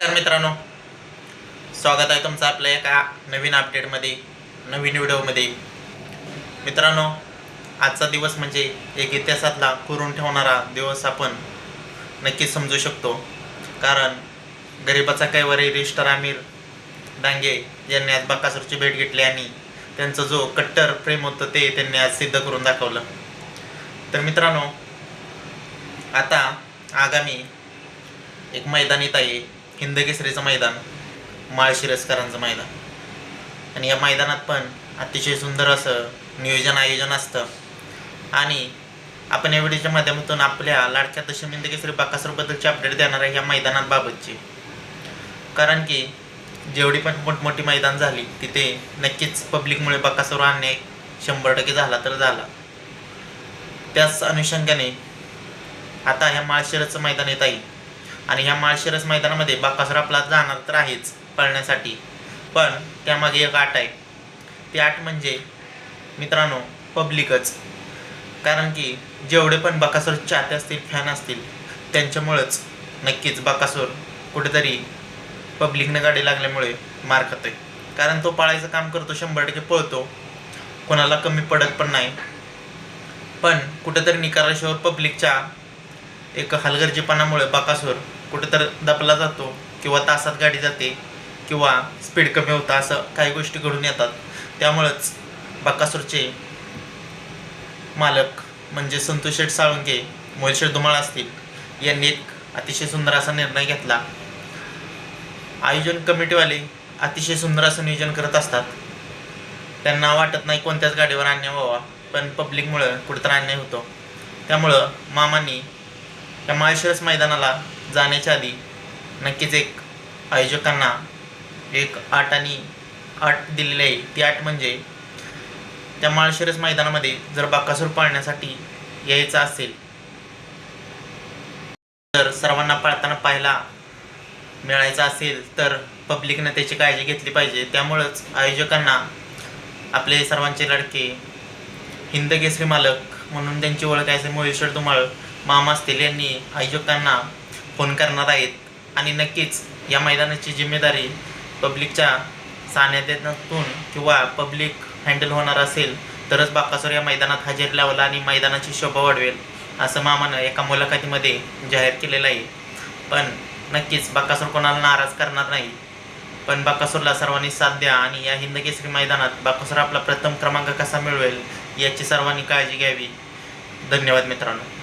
तर मित्रांनो स्वागत आहे तुमचं आपल्या एका नवीन अपडेटमध्ये नवीन व्हिडिओमध्ये मित्रांनो आजचा दिवस म्हणजे एक इतिहासातला करून ठेवणारा दिवस आपण नक्कीच समजू शकतो. कारण गरिबाचा कैवारी रिस्टर आमिर डांगे यांनी आज बकासूरची भेट घेतली आणि त्यांचं जो कट्टर प्रेम होतं ते त्यांनी आज सिद्ध करून दाखवलं. तर मित्रांनो आता आगामी एक मैदानीत आहे. हिंद केसरीचं मैदान माळशिरसकरांचं मैदान. आणि या मैदानात पण अतिशय सुंदर असं नियोजन आयोजन असतं. आणि आपण या व्हिडिओच्या माध्यमातून आपल्या लाडक्या दशम हिंद केसरी बाकासरबद्दलचे अपडेट देणार आहे या मैदानांबाबतचे कारण की जेवढी पण मोठमोठी मैदान झाली तिथे नक्कीच पब्लिकमुळे बाकासर अन्याय शंभर टक्के झाला तर झाला. त्याच अनुषंगाने आता ह्या माळशिरसचं मैदान येत आहे. आणि ह्या माळशिरस मैदानामध्ये बाकासूर आपला जाणार तर आहेच पळण्यासाठी. पण त्यामागे एक आट आहे. ती आट म्हणजे मित्रांनो पब्लिकच. कारण की जेवढे पण बाकासूर चाहते असतील फॅन असतील त्यांच्यामुळंच नक्कीच बाकासूर कुठेतरी पब्लिकनं गाडी लागल्यामुळे मार खातोय. कारण तो पाळायचं काम करतो शंभर टक्के पळतो. कोणाला कमी पडत पण नाही. पण कुठेतरी निकालाशिवाय पब्लिकच्या एक हलगर्जीपणामुळे बाकासूर कुठं तर दपला जातो किंवा तासात गाडी जाते किंवा स्पीड कमी होतं असं काही गोष्टी घडून येतात. त्यामुळंच बकासूरचे मालक म्हणजे संतोष शेठ साळुंके मोलशेठ धुमाळ असतील यांनी एक अतिशय सुंदर असा निर्णय घेतला. आयोजन कमिटीवाले अतिशय सुंदर असं नियोजन करत असतात. त्यांना वाटत नाही कोणत्याच गाडीवर अन्याय व्हावा पण पब्लिकमुळं कुठेतरी अन्याय होतो. त्यामुळं मामांनी या माळशिरस मैदानाला जाण्याच्या आधी नक्कीच एक आयोजकांना एक आठ आणि आठ दिलेली आहे. ती आठ म्हणजे त्या माळशिरस मैदानामध्ये जर बाकासूर पाळण्यासाठी यायचं असेल तर सर्वांना पाळताना पाहायला मिळायचं असेल तर पब्लिकने त्याची काळजी घेतली पाहिजे. त्यामुळंच आयोजकांना आपले सर्वांचे लडके हिंद केसरी मालक म्हणून त्यांची ओळख आहे मोहेश्वर धुमाळ मामा असतील यांनी आयोजकांना फोन करणार आहेत. आणि नक्कीच या मैदानाची जिम्मेदारी पब्लिकच्या सान्निध्यातून किंवा पब्लिक हँडल होणार असेल तरच बाकासूर या मैदानात हजेरी लावला आणि मैदानाची शोभा वाढवेल असं मामानं एका मुलाखतीमध्ये जाहीर केलेलं आहे. पण नक्कीच बाकासूर कोणाला नाराज करणार नाही. पण बाकासूरला सर्वांनी साथ द्या आणि या हिंद केसरी मैदानात बाकासूर आपला प्रथम क्रमांक कसा मिळवेल याची सर्वांनी काळजी घ्यावी. धन्यवाद मित्रांनो.